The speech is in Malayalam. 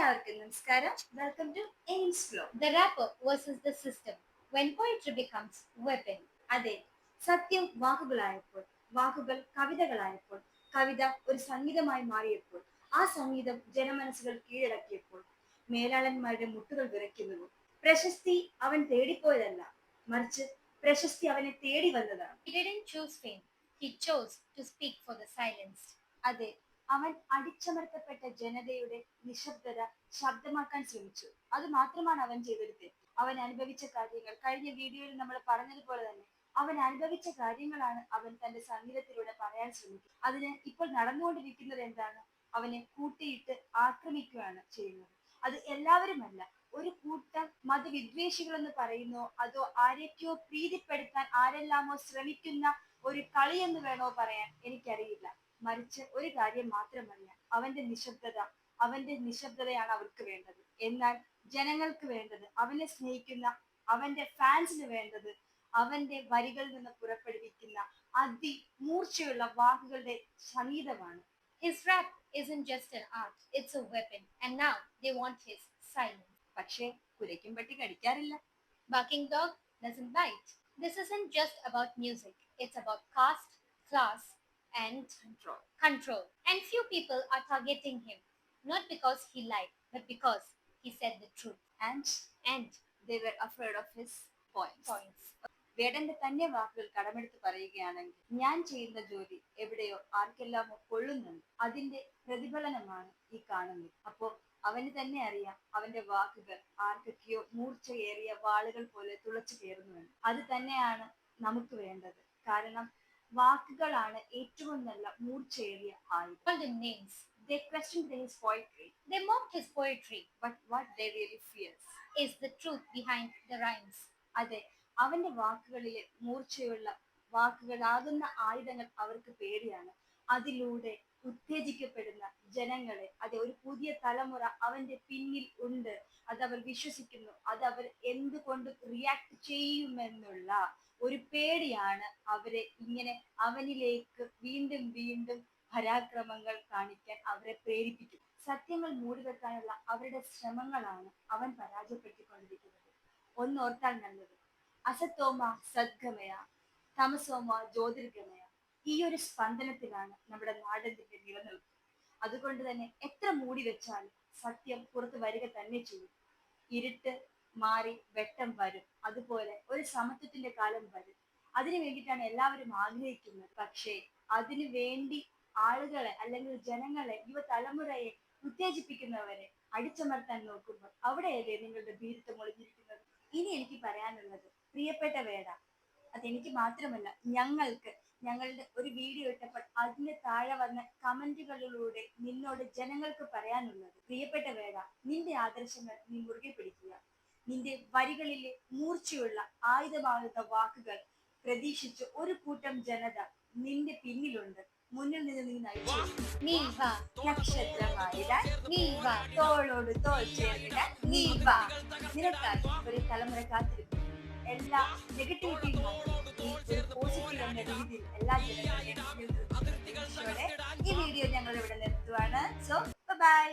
എല്ലാവർക്കും നമസ്കാരം welcome to Aims flow the rapper versus the system when poetry becomes weapon അതെ സത്യം വാക്കുകളായപ്പോൾ വാക്കുകൾ കവിതകളായപ്പോൾ കവിത ഒരു സംഗീതമായി മാറിയപ്പോൾ ആ സംഗീതം ജനമനസ്സുകൾ കീഴടക്കിയപ്പോൾ മേലാളന്മാരുടെ മുട്ടുകൾ വിറയ്ക്കുന്നു പ്രശസ്തി അവൻ തേടിപ്പോയതല്ല മറിച്ച് പ്രശസ്തി അവനെ തേടി വന്നതാണ് He didn't choose fame. He chose to speak for the silenced. അതെ അവൻ അടിച്ചമർത്തപ്പെട്ട ജനതയുടെ നിശബ്ദത ശബ്ദമാക്കാൻ ശ്രമിച്ചു. അത് മാത്രമാണ് അവൻ ചെയ്തൊരു തെറ്റ്. അവൻ അനുഭവിച്ച കാര്യങ്ങൾ കഴിഞ്ഞ വീഡിയോയിൽ നമ്മൾ പറഞ്ഞതുപോലെ തന്നെ അവൻ അനുഭവിച്ച കാര്യങ്ങളാണ് അവൻ തന്റെ സംഗീതത്തിലൂടെ പറയാൻ ശ്രമിക്കുന്നത്. അതിന് ഇപ്പോൾ നടന്നുകൊണ്ടിരിക്കുന്നത് എന്താണ്? അവനെ കൂട്ടിയിട്ട് ആക്രമിക്കുകയാണ് ചെയ്യുന്നത്. അത് എല്ലാവരുമല്ല ഒരു കൂട്ടം മതവിദ്വേഷികൾ എന്ന് പറയുന്നോ അതോ ആരൊക്കെയോ പ്രീതിപ്പെടുത്താൻ ആരെല്ലാമോ ശ്രമിക്കുന്ന ഒരു കളി വേണോ പറയാൻ എനിക്കറിയില്ല. മറിച്ച് ഒരു കാര്യം മാത്രമല്ല അവന്റെ നിശബ്ദത അവന്റെ നിശബ്ദതയാണ് അവർക്ക് വേണ്ടത് എന്നാൽ ജനങ്ങൾക്ക് വേണ്ടത് അവനെ സ്നേഹിക്കുന്ന അവന്റെ ഫാൻസിന് വേണ്ടത് അവന്റെ വരികളിൽ നിന്ന് പുറപ്പെടുവിക്കുന്ന അതിമൂർച്ചയുള്ള വാക്കുകളുടെ സംഗീതമാണ് His rap isn't just an art, it's a weapon. And now they want his silence. പക്ഷേ കുരയ്ക്കും പട്ടി കടിക്കാറില്ല Barking dog doesn't bite. This isn't just about music, it's about caste, class, and Control. control. And few people are targeting him, not because he lied, but because he said the truth. And And they were afraid of his points. points. വേടന്റെ തന്നെ വാക്കുകൾ കടമെടുത്ത് പറയുകയാണെങ്കിൽ ഞാൻ ചെയ്യുന്ന ജോലി എവിടെയോ ആർക്കെല്ലാമോ കൊള്ളുന്നുണ്ട് അതിന്റെ പ്രതിഫലനമാണ് ഈ കാണുന്നത് അപ്പോ അവന് തന്നെ അറിയാം അവന്റെ വാക്കുകൾ ആർക്കൊക്കെയോ മൂർച്ചയേറിയ വാളുകൾ പോലെ തുളച്ചു കയറുന്നുവെന്ന് അത് തന്നെയാണ് നമുക്ക് വേണ്ടത് കാരണം വാക്കുകളാണ് ഏറ്റവും നല്ല മൂർച്ചയേറിയ ആയുധം names. They questioned his poetry, They mocked his poetry. but what they really fears Is the truth behind the rhymes. അതെ അവന്റെ വാക്കുകളിലെ മൂർച്ചയുള്ള വാക്കുകളാകുന്ന ആയുധങ്ങൾ അവർക്ക് പേടിയാണ് അതിലൂടെ ഉത്തേജിക്കപ്പെടുന്ന ജനങ്ങളെ അതെ ഒരു പുതിയ തലമുറ അവന്റെ പിന്നിൽ ഉണ്ട് അത് അവർ വിശ്വസിക്കുന്നു അത് അവർ എന്തുകൊണ്ട് റിയാക്ട് ചെയ്യുമെന്നുള്ള ഒരു പേടിയാണ് അവരെ ഇങ്ങനെ അവനിലേക്ക് വീണ്ടും വീണ്ടും പരാക്രമങ്ങൾ കാണിക്കാൻ അവരെ പ്രേരിപ്പിക്കും. സത്യങ്ങൾ മൂടിവെക്കാനുള്ള അവരുടെ ശ്രമങ്ങളാണ് അവൻ പരാജയപ്പെടുത്തിക്കൊണ്ടിരിക്കുന്നത്. ഒന്നോർത്താൽ നല്ലത്. അസത്തോമ സദ്ഗമയ തമസോമ ജ്യോതിർഗമയ. ഈ ഒരു സ്പന്ദനത്തിലാണ് നമ്മുടെ നാടിന്റെ നിലനിൽപ്പ്. അതുകൊണ്ട് തന്നെ എത്ര മൂടി വെച്ചാലും സത്യം പുറത്തു വരിക തന്നെ ചെയ്യും. ഇരുട്ട് മാറി വെട്ടം വരും. അതുപോലെ ഒരു സമത്വത്തിന്റെ കാലം വരും. അതിനു വേണ്ടിയിട്ടാണ് എല്ലാവരും ആഗ്രഹിക്കുന്നത്. പക്ഷേ അതിനു വേണ്ടി ആളുകളെ അല്ലെങ്കിൽ ജനങ്ങളെ യുവതലമുറയെ ഉത്തേജിപ്പിക്കുന്നവരെ അടിച്ചമർത്താൻ നോക്കുമ്പോൾ അവിടെയല്ലേ നിങ്ങളുടെ ഭീരുത്വം ഒളിഞ്ഞിരിക്കുന്നത്? ഇനി എനിക്ക് പറയാനുള്ളത് പ്രിയപ്പെട്ട വേട അതെനിക്ക് മാത്രമല്ല ഞങ്ങൾക്ക് ഞങ്ങളുടെ ഒരു വീഡിയോ ഇട്ടപ്പോൾ അതിന്റെ താഴെ വന്ന കമന്റുകളിലൂടെ നിന്നോട് ജനങ്ങൾക്ക് പറയാനുള്ളത്. പ്രിയപ്പെട്ട വേട നിന്റെ ആദർശങ്ങൾ നീ മുറുകെ പിടിക്കുക. നിന്റെ വരികളിലെ മൂർച്ചയുള്ള ആയുധമാകുന്ന വാക്കുകൾ പ്രതീക്ഷിച്ച് ഒരു കൂട്ടം ജനത നിന്റെ പിന്നിലുണ്ട്. മുന്നിൽ നിന്ന് നീ നയിച്ചു. നീ വാ. നക്ഷത്രമായിടാൻ നീ വാ. തോളോട് തോൾ ചേർന്നിടാൻ നീ വാ. നിനക്കായി ഒരു തലമുറ കാത്തിരിക്കും. എല്ലാ നെഗറ്റിവിറ്റിയും ഒരു പോസിറ്റീവ് എന്ന രീതിയിൽ എല്ലാ നിർത്തുന്ന ഈ വീഡിയോ ഞങ്ങൾ ഇവിടെ നിർത്തുവാണ്. So by